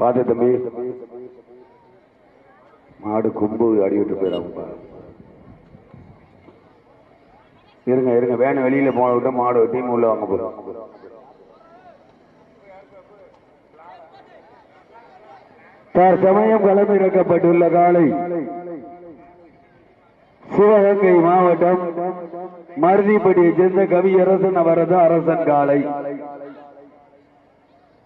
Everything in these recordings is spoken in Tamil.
பார்த்து தம்பி. மாடு கொம்பு அடிவிட்டு போயிடாமப்பா. இருங்க இருங்க. வேணும் வெளியில போன விட்டு மாடு டீம் உள்ள வாங்க போறோம். தற்சமயம் களமிறக்கப்பட்டுள்ள காலை. சிவகங்கை மாவட்டம் மருதிப்பட்டியை சேர்ந்த கவியரசன் அவரது அரசன் காலை.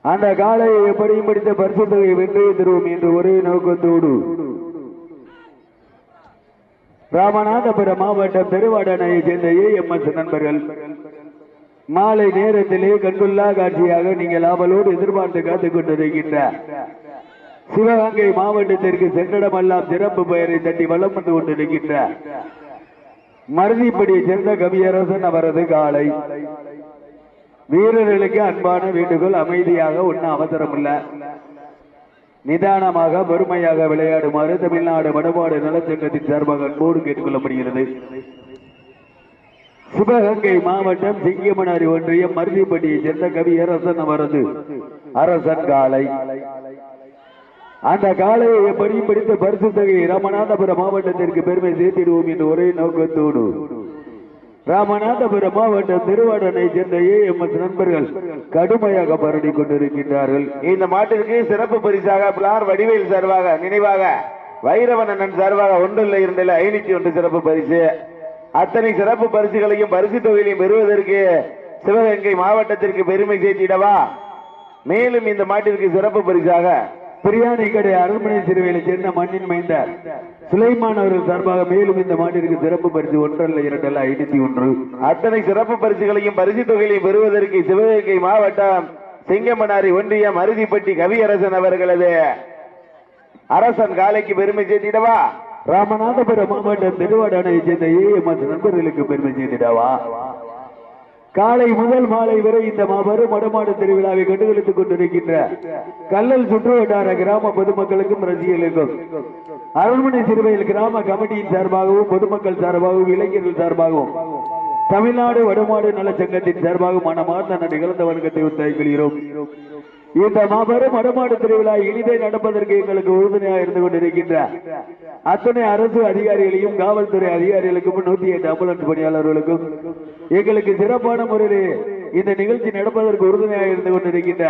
அந்த காலை எப்படியும் படித்த பரிசு வென்றே தருவோம் என்று ஒரே நோக்கத்தோடு. ராமநாதபுரம் மாவட்டம் பெருவாடனையை சேர்ந்த ஏஎம்எஸ் நண்பர்கள் மாலை நேரத்திலே கண்டுள்ளா காட்சியாக நீங்கள் ஆவலோடு எதிர்பார்த்து காத்துக் கொண்டிருக்கின்ற சிவகங்கை மாவட்டத்திற்கு சென்றடமெல்லாம் சிறப்பு பெயரை தட்டி வளம் வந்து கொண்டிருக்கின்ற மருதிப்படியை சேர்ந்த கவியரசன் அவரது காலை வீரர்களுக்கு அன்பான வேண்டுகோள் அமைதியாக ஒன்னும் அவசரம் இல்ல நிதானமாக வறுமையாக விளையாடுமாறு தமிழ்நாடு வடபாடு நலச்சங்கத்தின் சார்பாக அன்போடு கேட்டுக்கொள்ளப்படுகிறது. சிவகங்கை மாவட்டம் சிங்கமனாரி ஒன்றியம் மருதிப்பட்டியைச் சேர்ந்த கவியரசன் அவரது அரசன் காலை அந்த காலையை எப்படி பிடித்த பரிசு தொகையை ராமநாதபுரம் மாவட்டத்திற்கு பெருமை சேர்த்திடுவோம் என்று ஒரே நோக்கத்தோடு ராமநாதபுரம் மாவட்டம் திருவாடனை சேர்ந்த ஏஎம்எஸ் நண்பர்கள் கடுமையாக பரடி கொண்டிருக்கின்றார்கள். இந்த மாட்டிற்கு சிறப்பு பரிசாக பிளார் வடிவேல் சார்பாக நினைவாக வைரவன் சார்பாக ஒன்றில் இரண்டில் ஐநூத்தி ஒன்று சிறப்பு பரிசு. அத்தனை சிறப்பு பரிசுகளையும் பரிசு தொகையிலையும் பெறுவதற்கு சிவகங்கை மாவட்டத்திற்கு பெருமை சேர்த்திடவா? மேலும் இந்த மாட்டிற்கு சிறப்பு பரிசாக பிரியாணி கடை அரண்மனை சிறுவையில சேர்ந்த மண்ணின் மைந்தார் சுலைமான் அவர்கள் சார்பாக மேலும் இந்த மாட்டிற்கு சிறப்பு பரிசு ஒன்றல்ல இரண்டல்ல ஐநூத்தி ஒன்று. அத்தனை சிறப்பு பரிசுகளையும் பரிசு தொகையிலையும் பெறுவதற்கு சிவகங்கை மாவட்டம் சிங்கமனாரி ஒன்றியம் அருதிப்பட்டி கவியரசன் அவர்களது அரசன் காலைக்கு பெருமை சேர்த்திடவா? ராமநாதபுரம் மாவட்டம் திருவாடானை சேர்ந்த ஏஎம்எஸ் நண்பர்களுக்கு பெருமை செய்திடவா காலை முதல் மாலை வரை இந்த மாபெரும் வடமாடு திருவிழாவை கண்டுகளித்துக் கொண்டிருக்கின்ற கல்லல் சுற்று வட்டார கிராம பொதுமக்களுக்கும் ரசிகர்களுக்கும் அரண்மனை சிறுவையில் கிராம கமிட்டியின் சார்பாகவும் பொதுமக்கள் சார்பாகவும் இளைஞர்கள் சார்பாகவும் தமிழ்நாடு வடமாடு நலச்சங்கத்தின் சார்பாக மனமார்ந்த நன்றி கலந்த வணக்கத்தை உத்தாய்கொள்கிறோம் இந்த மாபெரும் வடமாடு திருவிழா இனிதே நடப்பதற்கு எங்களுக்கு உறுதுணையாக இருந்து கொண்டிருக்கின்ற அத்தனை அரசு அதிகாரிகளையும் காவல்துறை அதிகாரிகளுக்கும் நூத்தி எட்டு அம்புலன்ஸ் பணியாளர்களுக்கும் எங்களுக்கு சிறப்பான முறையில் இந்த நிகழ்ச்சி நடப்பதற்கு உறுதுணையாக இருந்து கொண்டிருக்கின்ற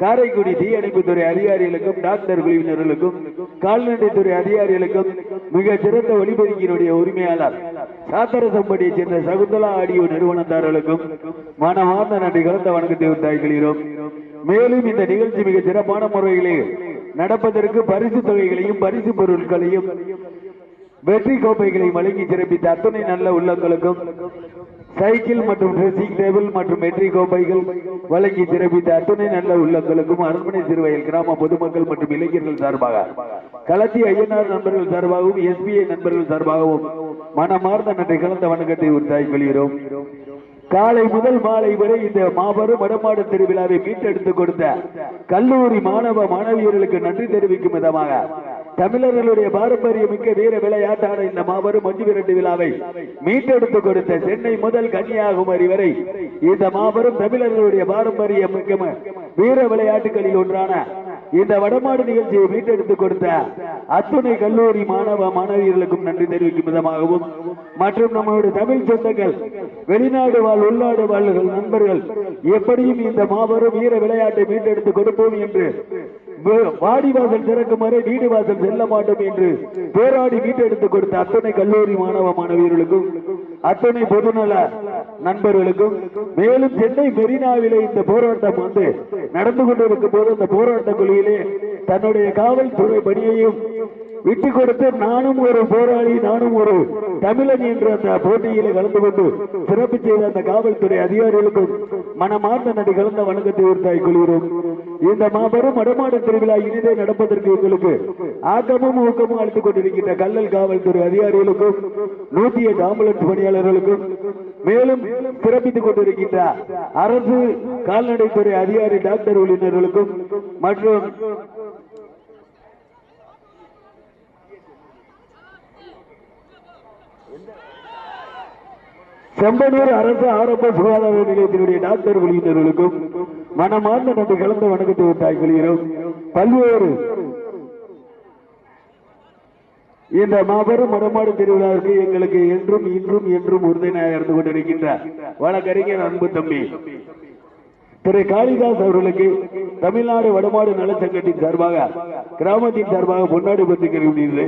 காரைக்குடி தீயணைப்புத்துறை அதிகாரிகளுக்கும் டாக்டர் குழுவினர்களுக்கும் கால்நடைத்துறை அதிகாரிகளுக்கும் மிக சிறந்த ஒளிபதிக்கினுடைய உரிமையாளர் சாத்தரசம்படியை சேர்ந்த சகுந்தலா ஆடியோ நிறுவனத்தார்களுக்கும் மனமார்ந்த நன்றி கலந்த வணக்கத்தை உண்டாய்கிறோம் மேலும் இந்த நிகழ்ச்சி மிக சிறப்பான முறையிலே நடப்பதற்கு பரிசு தொகைகளையும் பரிசு பொருட்களையும் வெற்றி கோப்பைகளை வழங்கி சிறப்பித்த அத்தனை நல்ல உள்ளங்களுக்கும் சைக்கிள் மற்றும் ட்ரெஸ்ஸிங் டேபிள் மற்றும் வெற்றி கோப்பைகள் வழங்கி சிறப்பித்த அத்தனை நல்ல உள்ளங்களுக்கும் அரண்மனை சிறுவயல் கிராம பொதுமக்கள் மற்றும் இளைஞர்கள் சார்பாக களத்தி ஐயனார் நண்பர்கள் சார்பாகவும் எஸ்பிஐ நண்பர்கள் சார்பாகவும் மனமார்ந்த நன்றி கலந்த வணக்கத்தை உற்சாகி கொள்கிறோம். காலை முதல் மாலை வரை இந்த மாபெரும் வடமாடு திருவிழாவை மீட்டெடுத்துக் கொடுத்த கல்லூரி மாணவ மாணவியர்களுக்கு நன்றி தெரிவிக்கும் விதமாக தமிழர்களுடைய பாரம்பரிய மிக்க வீர விளையாட்டான இந்த மாபெரும் மஞ்சு விரட்டு விழாவை மீட்டெடுத்து கொடுத்த சென்னை முதல் கன்னியாகுமரி வரை இந்த மாபெரும் தமிழர்களுடைய பாரம்பரியமிக்க வீர விளையாட்டுகளில் ஒன்றான இந்த வடமாடு நிகழ்ச்சியை மீட்டெடுத்துக் கொடுத்த அத்துணை கல்லூரி மாணவ மாணவியர்களுக்கும் நன்றி தெரிவிக்கும் விதமாகவும் மற்றும் நம்மளுடைய தமிழ் சொந்தங்கள் வெளிநாடு வாழ் உள்நாடு வாழ்கள் நண்பர்கள் எப்படியும் இந்த மாபெரும் வீர விளையாட்டை மீட்டெடுத்து கொடுப்போம் என்று வாடிவாசல் திறக்கும் வரை வீடு வாசல் செல்ல மாட்டோம் என்று போராடி மீட்டெடுத்து கொடுத்த அத்தனை கல்லூரி மாணவ மாணவியர்களுக்கும் அத்தனை பொதுநல நண்பர்களுக்கும் மேலும் சென்னை மெரினாவிலே இந்த போராட்டம் வந்து நடந்து கொண்டிருக்கும் போது அந்த போராட்ட குழுவிலே தன்னுடைய காவல்துறை பணியையும் விட்டு கொடுத்து நானும் ஒரு போராளி நானும் ஒரு தமிழன் என்ற அந்த போட்டியிலே கலந்து கொண்டு சிறப்பு செய்த அந்த காவல்துறை அதிகாரிகளுக்கும் மனமார்ந்த நடி கலந்த வணக்கத்தை உறுத்தாய் கொள்கிறோம். இந்த மாபெரும் வடமாடு திருவிழா இனிதே நடப்பதற்கு எங்களுக்கு ஆக்கமும் ஊக்கமும் அளித்துக் கொண்டிருக்கின்ற கல்லல் காவல்துறை அதிகாரிகளுக்கும் நூத்தி எட்டு ஆம்புலன்ஸ் பணியாளர்களுக்கும் மேலும் சிறப்பித்துக் கொண்டிருக்கின்ற அரசு கால்நடைத்துறை அதிகாரி டாக்டர் உள்ளினர்களுக்கும் மற்றும் செம்பனூர் அரசு ஆரம்ப சுகாதார நிலையத்தினுடைய டாக்டர் உள்ளிட்டவர்களுக்கும் மனமார்ந்த நன்றி கலந்த வணக்கத்தை தாய் கொள்கிறோம். பல்வேறு இந்த மாபெரும் மடமாடு திருவிழாவிற்கு எங்களுக்கு என்றும் இன்றும் என்றும் உறுதுணையாக இருந்து கொண்டிருக்கின்றார் வழக்கறிஞர் அன்பு தம்பி திரு காளிதாஸ் அவர்களுக்கு தமிழ்நாடு வடமாடு நலச்சங்கத்தின் சார்பாக கிராமத்தின் சார்பாக பொன்னாடி பத்திரிகை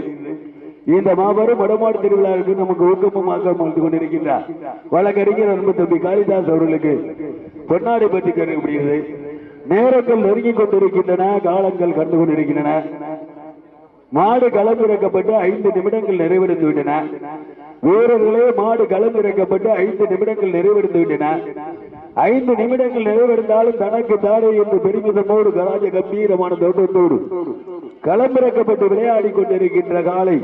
இந்த மாபெரும் வடமாடு திருவிழாவிற்கு நமக்கு ஊக்கமாக ஆக்கம் கொண்டிருக்கின்றார். வழக்கறிஞர் அன்பு தம்பி காளிதாஸ் அவர்களுக்கு பொன்னாடை பற்றி பத்திரிகை நேரங்கள் நெருங்கிக் கொண்டிருக்கின்றன காலங்கள் கண்டு கொண்டிருக்கின்றன. மாடு களமிறக்கப்பட்டு ஐந்து நிமிடங்கள் நிறைவடைந்து விட்டன. வீரர்களே மாடு களமிறக்கப்பட்டு ஐந்து நிமிடங்கள் நிறைவடைந்து விட்டன. ஐந்து நிமிடங்கள் நிறைவடைந்தாலும் தனக்கு தானே என்று பெருமிதமோடு கராஜ கம்பீரமான தோட்டத்தோடு களமிறக்கப்பட்டு விளையாடி கொண்டிருக்கின்ற காலை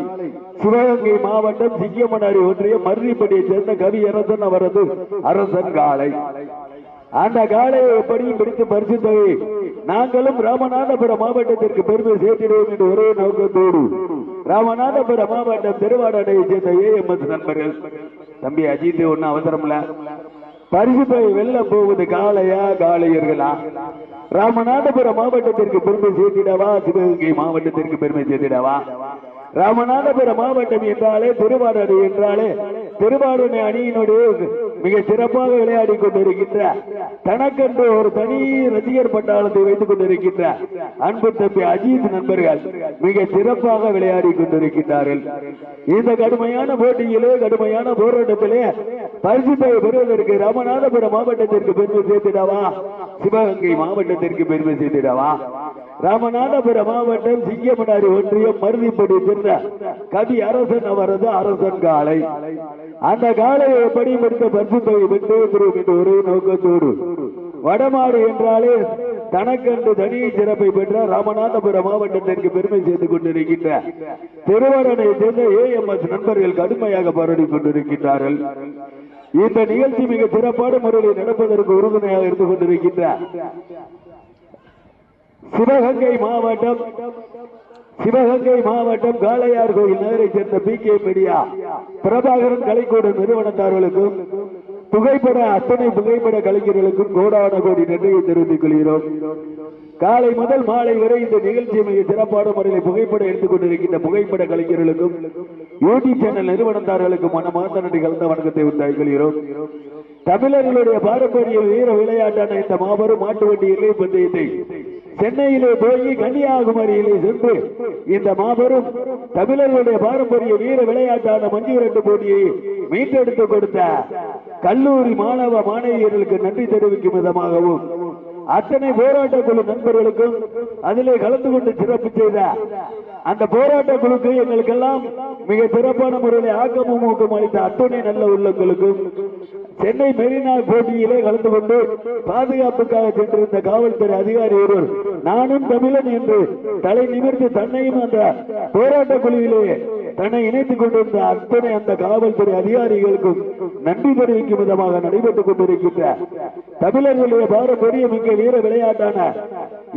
சிவகங்கை மாவட்டம் சிங்கமனாரி ஒன்றிய மருதிப்பட்டியைச் சேர்ந்த கவி அரசன் அவரது அரசன் காலை. அந்த காலையை எப்படியும் பிடித்து பரிசுத்தவை நாங்களும் ராமநாதபுரம் மாவட்டத்திற்கு பெருமை சேர்த்திடுவோம் என்று ஒரே நோக்கத்தோடு ராமநாதபுரம் மாவட்டம் திருவாடனையை சேர்ந்த ஏஎம்எஸ் நண்பர்கள். தம்பி அஜித் ஒன்னும் அவசரம்ல? பரிசு தொகை வெல்ல போவது காளையா காளையர்களா? ராமநாதபுரம் மாவட்டத்திற்கு பெருமை சேர்த்திடவா? சிவகங்கை மாவட்டத்திற்கு பெருமை சேர்த்திடவா? ராமநாதபுரம் மாவட்டம் என்றாலே திருவாரூர் என்றாலே திருவாரூர் அணியினுடைய மிக சிறப்பாக விளையாடி கொண்டிருக்கின்ற தனக்கென்று ஒரு தனி ரசிகர் பட்டாளத்தை வைத்துக் கொண்டிருக்கின்ற அன்பு தம்பி அஜித் நண்பர்கள் மிக சிறப்பாக விளையாடி கொண்டிருக்கின்றார்கள். இந்த கடுமையான போட்டியிலே கடுமையான போராட்டத்திலே பரிசுத்தை பெறுவதற்கு ராமநாதபுரம் மாவட்டத்திற்கு பெருமை சேர்த்திடவா? சிவகங்கை மாவட்டத்திற்கு பெருமை சேர்த்திடவா? ராமநாதபுரம் மாவட்டம் சிங்கமனாரி ஒன்றியம் மருதிப்படி சென்ற கவி அரசன் அவரது அரசன் காலை அந்த காலையை எப்படி எடுத்த பரிசு தொகை திரும்ப என்று ஒரே நோக்கத்தோடு வடமாடு என்றாலே தனக்கண்டு தனிய சிறப்பை பெற்ற ராமநாதபுரம் மாவட்டத்திற்கு பெருமை செய்து கொண்டிருக்கின்ற திருவடனை சேர்ந்த ஏஎம்எஸ் நண்பர்கள் கடுமையாக போராடி கொண்டிருக்கின்றார்கள். இந்த நிகழ்ச்சி மிக சிறப்பான முறையில் நடப்பதற்கு உறுதுணையாக இருந்து கொண்டிருக்கின்ற சிவகங்கை மாவட்டம் சிவகங்கை மாவட்டம் காளையார் கோயில் நகரை சேர்ந்த பி. கே. மீடியா பிரபாகரன் கலைக்கூட நிறுவனத்தார்களுக்கும் புகைப்பட அத்தனை புகைப்பட கலைஞர்களுக்கும் கோடான கோடி நன்றியை தெரிவித்துக் கொள்கிறோம். காலை முதல் மாலை வரை இந்த நிகழ்ச்சி மிக சிறப்பான முறையில் புகைப்படம் எடுத்துக் கொண்டிருக்கின்ற புகைப்பட கலைஞர்களுக்கும் யூடியூப் சேனல் நிறுவனத்தார்களுக்கும் மனமார்ந்த நன்றி கலந்த வணக்கத்தை உண்டாக்கிக் கொள்கிறோம். தமிழர்களுடைய பாரம்பரிய வீர விளையாட்டான இந்த மாபெரும் மாட்டு வண்டி எல்லை பந்தயத்தை சென்னையிலே போய் கன்னியாகுமரியிலே சென்று இந்த மாபெரும் தமிழர்களுடைய பாரம்பரிய வீர விளையாட்டான மஞ்சு விரட்டு போட்டியை மீட்டெடுத்து கொடுத்த கல்லூரி மாணவ மாணவியர்களுக்கு நன்றி தெரிவிக்கும் விதமாகவும் அத்தனை போராட்ட குழு நண்பர்களுக்கும் அதிலே கலந்து கொண்டு சிறப்பு செய்த அந்த போராட்ட குழுக்கு எங்களுக்கெல்லாம் மிக சிறப்பான முறையில் ஆக்கமும் ஊக்கம் அளித்த அத்துணை நல்ல உள்ளங்களுக்கும் சென்னை மெரினா போட்டியிலே கலந்து கொண்டு பாதுகாப்புக்காக சென்றிருந்த காவல்துறை அதிகாரி ஒருவர் நானும் தமிழன் என்று தலை நிமிர்ந்து தன்னையும் அந்த போராட்ட குழுவிலே தன்னை இணைத்துக் கொண்டிருந்த அத்தனை அந்த காவல்துறை அதிகாரிகளுக்கும் நன்றி தெரிவிக்கும் விதமாக நடைபெற்றுக் கொண்டிருக்கின்ற தமிழர்களுடைய பாரம்பரிய மிக்க வீர விளையாட்டான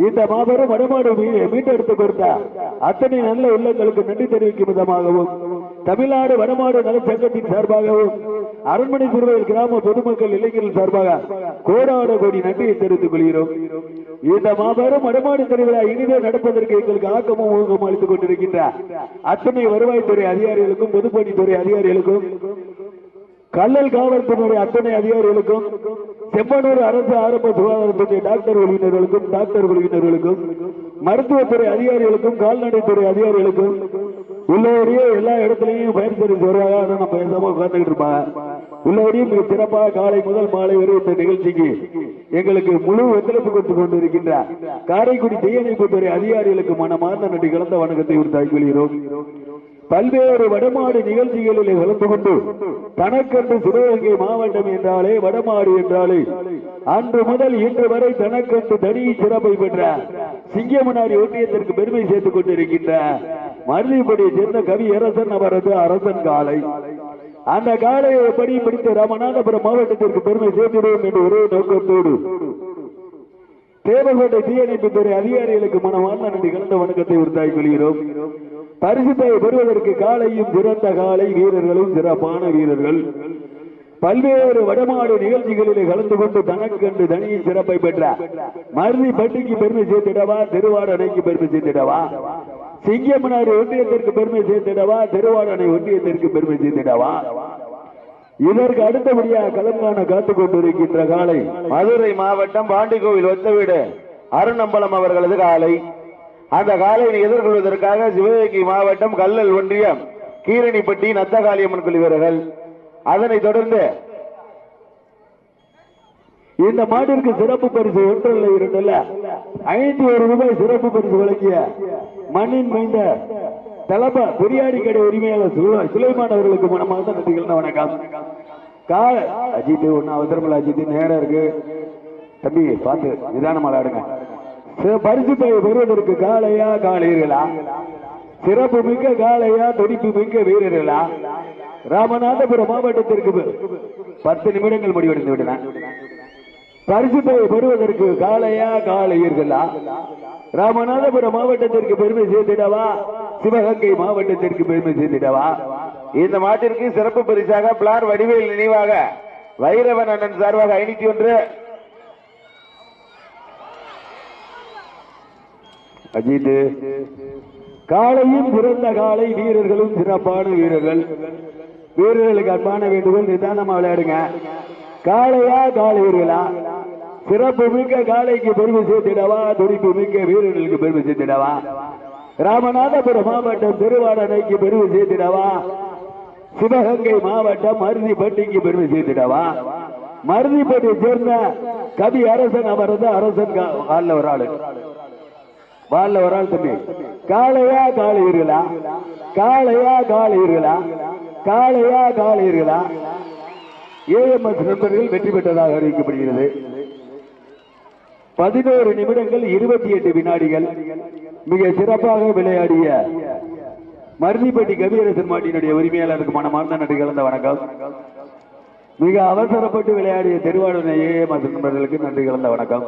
இந்த மாபெரும் வடமாடு மீ- மீட்டெடுத்துக் கொடுத்த அத்தனை நல்ல உள்ளங்களுக்கு நன்றி தெரிவிக்கும் விதமாகவும் தமிழ்நாடு வடமாடு நலச்சங்கத்தின் சார்பாகவும் அரண்மனை சிறுவையில் கிராம பொதுமக்கள் இளைஞர்கள் சார்பாக கோடான கோடி நன்றியை தெரிவித்துக் கொள்கிறோம். இந்த மாபெரும் வடமாடு திருவிழா இனிதே நடப்பதற்கு எங்களுக்கு ஆக்கமும் ஊக்கமும் அளித்துக் கொண்டிருக்கின்ற அத்தனை வருவாய்த்துறை அதிகாரிகளுக்கும் பொதுப்பணித்துறை அதிகாரிகளுக்கும் கல்லல் காவல்துறை அத்தனை அதிகாரிகளுக்கும் செம்மனூர் அரசு ஆரம்ப சுகாதாரத்துறை டாக்டர் குழுவினர்களுக்கும் டாக்டர் குழுவினர்களுக்கும் மருத்துவத்துறை அதிகாரிகளுக்கும் கால்நடைத்துறை அதிகாரிகளுக்கும் உள்ளபடியே எல்லா இடத்துலயும் பயன்படுத்தி தெரிவித்து வருவாங்க ஆனா நம்ம பேசாம உட்கார்ந்துகிட்டு இருப்பாங்க. உள்ளபடியும் மிக சிறப்பாக காலை முதல் மாலை வரை இந்த நிகழ்ச்சிக்கு எங்களுக்கு முழு ஒத்துழைப்பு கொடுத்து கொண்டிருக்கின்ற காரைக்குடி தீயணைப்புத்துறை அதிகாரிகளுக்கு மனமார்ந்த நன்றி. கலந்த வணக்கத்தை உறுத்தாக்கி கொள்கிறோம். பல்வேறு வடமாடு நிகழ்ச்சிகளில் கலந்து கொண்டு தனக்கென்று சிவகங்கை மாவட்டம் என்றாலே வடமாடு என்றாலே அன்று முதல் இன்று வரை தனக்கென்று தனி சிறப்பை பெற்ற சிங்கமனாரி ஒன்றியத்திற்கு பெருமை சேர்த்துக் கொண்டிருக்கின்ற மருதிப்படியை சேர்ந்த கவி அரசன் அவரது அரசன் காலை. அந்த காலையை எப்படி பிடித்த ராமநாதபுரம் மாவட்டத்திற்கு பெருமை சேர்த்திடுவோம் என்று ஒரே நோக்கத்தோடு. தேவகோட்டை தீயணைப்புத்துறை அதிகாரிகளுக்கு மனமார்ந்த நன்றி கலந்த வணக்கத்தை உறுத்தாய் கொள்கிறோம் பரிசுத்தை பெறுவதற்கு காலையும் சிறந்த காலை வீரர்களும் சிறப்பான வீரர்கள். பல்வேறு வடமாடு நிகழ்ச்சிகளிலே கலந்து கொண்டு தனக்கென்று தனியை சிறப்பை பெற்ற மருதி பட்டிக்கு பெருமை சேர்த்திடவா திருவாடனைக்கு பெருமை சேர்த்திடவா? சிங்கமனார் ஒன்றியத்திற்கு பெருமை சேர்த்திடவா? திருவாரணை ஒன்றியத்திற்கு பெருமை சேர்த்திடவா? இதற்கு அடுத்தபடியாக கலங்கான காத்துக் கொண்டிருக்கின்ற காலை மதுரை மாவட்டம் பாண்டிகோவில் ஒத்த வீடு அருணம்பலம் அவர்களது காலை. அந்த காலையை எதிர்கொள்வதற்காக சிவகங்கை மாவட்டம் கல்லல் ஒன்றியம் கீரணிப்பட்டி நத்தகாளியம்மன் குழு வீரர்கள். அதனைத் தொடர்ந்து இந்த மாட்டிற்கு சிறப்பு பரிசு ஒன்றல்ல இரண்டல்ல. ஐந்து ஒரு ரூபாய் சிறப்பு பரிசு வழங்கிய மண்ணின் மைந்த தலப பிரியாணி கடை உரிமையாளர் சுலை- சுலைமான் அவர்களுக்கு மனமார்ந்த நன்றிகள் வணக்கம். கால அஜித் ஒன்னும் அவசரமில்ல அஜித் நேரம் இருக்கு. தம்பி பார்த்து நிதானமா விளையாடுங்க பரிசு தொகை பெறுவதற்கு காளையா காளையர்களா? சிறப்பு மிக்க காளையா துடிப்பு மிக்க வீரர்களா? ராமநாதபுரம் மாவட்டத்திற்கு பத்து நிமிடங்கள் முடிவடைந்து விட்டன. பரிசு தொகை பெறுவதற்கு காளையா காளையர்களா? ராமநாதபுரம் மாவட்டத்திற்கு பெருமை சேர்த்திடவா? சிவகங்கை மாவட்டத்திற்கு பெருமை சேர்த்திடவா? இந்த மாட்டிற்கு சிறப்பு பரிசாக பிளார் வடிவேல் நினைவாக வைரவன் அண்ணன் சார்பாக ஐநூத்தி ஒன்று. அஜித் காலையும் சிறந்த காலை வீரர்களும் சிறப்பான வீரர்கள். வீரர்களுக்கு அன்பான வேண்டுகோள் நிதானமா விளையாடுங்க. காளையா வீரர்களா சிறப்பு மிக்க காளைக்கு பெருமை சேர்த்திடவா துடிப்பு மிக்க வீரர்களுக்கு பெருமை சேர்த்திடவா? ராமநாதபுரம் மாவட்டம் திருவாடனைக்கு பெருமை சேர்த்திடவா? சிவகங்கை மாவட்டம் மருதிப்பட்டிக்கு பெருமை சேர்த்திடவா? மருதிப்பட்டியை சேர்ந்த கவி அரசன் அமர்ந்த அரசன் கா- ஒரு ஆளு. வாழ்ல ஒரு ஆள் தம்பி. காளையா காளையர்களா? காளையா காளையர்களா? காளையா காளையர்களா? ஏஎம்எஸ் நண்பர்கள் வெற்றி பெற்றதாக அறிவிக்கப்படுகிறது. பதினோரு நிமிடங்கள் இருபத்தி எட்டு வினாடிகள். மிக சிறப்பாக விளையாடிய மருதிப்பட்டி கவியரசன் மாட்டினுடைய உரிமையாளருக்கு மனமார்ந்த நன்றி கலந்த வணக்கம். மிக அவசரப்பட்டு விளையாடிய திருவாரூர் ஏஎம்எஸ் நண்பர்களுக்கு நன்றி கலந்த வணக்கம்.